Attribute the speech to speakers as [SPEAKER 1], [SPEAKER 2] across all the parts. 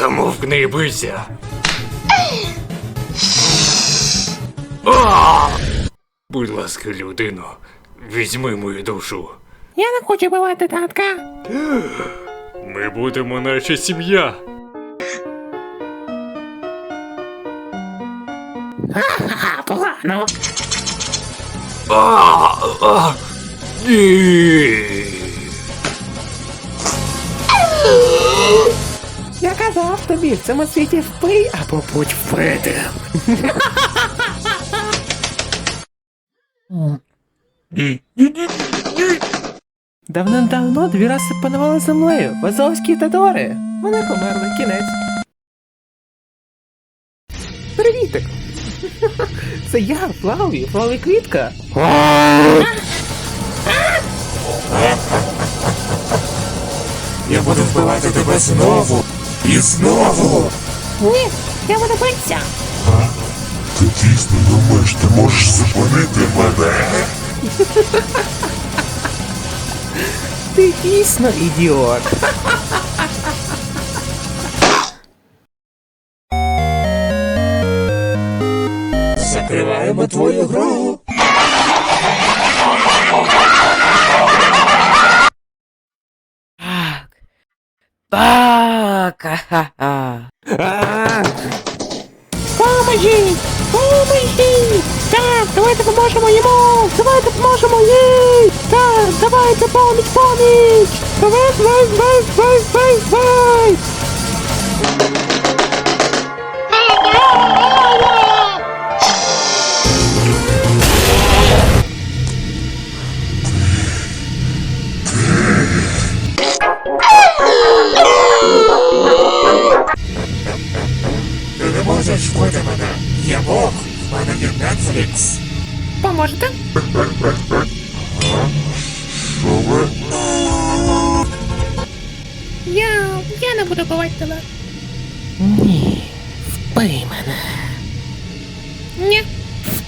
[SPEAKER 1] Замовкни і бийся. Будь ласка, людино, візьми мою душу.
[SPEAKER 2] Я не хочу бивати татка.
[SPEAKER 1] Ми будемо наче сім'я.
[SPEAKER 2] Ха, погано.
[SPEAKER 1] А, а, ні.
[SPEAKER 2] Казав тобі, в цьому світі впий або будь вбитим. Давним-давно дві раси панували землею Вазовські та Дори. Вони померли, кінець. Привітик! Це я, Флаві, Флаві Квітка.
[SPEAKER 3] Я буду вбивати тебе знову і знову.
[SPEAKER 2] Ні, я буду битися.
[SPEAKER 3] Ти дійсно думаєш, ти можеш зупинити мене?
[SPEAKER 2] Ти дійсно ідіот.
[SPEAKER 3] Закриваємо твою гру.
[SPEAKER 4] Так. Ха-ха.
[SPEAKER 2] Поможіть! Поможіть! Так, давайте поможемо йому! Давайте поможемо їй! Так, давайте поміч, поміч! Давай, давай, давай, давай, давай,
[SPEAKER 3] можеш вбити мене. Я Бог. В мене є Netflix.
[SPEAKER 2] Поможете?
[SPEAKER 3] Що ви?
[SPEAKER 2] Я... я не буду бивати тебе. Ні, вбий мене. Ні.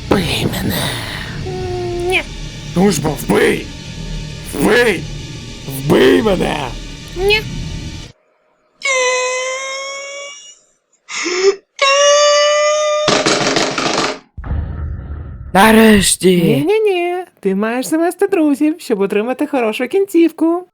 [SPEAKER 2] Вбий мене. Ні.
[SPEAKER 1] Ну ж бо вбий! Вбий! Вбий мене!
[SPEAKER 2] Ні.
[SPEAKER 4] Нарешті.
[SPEAKER 2] Ні-ні-ні, ти маєш завести друзів, щоб отримати хорошу кінцівку.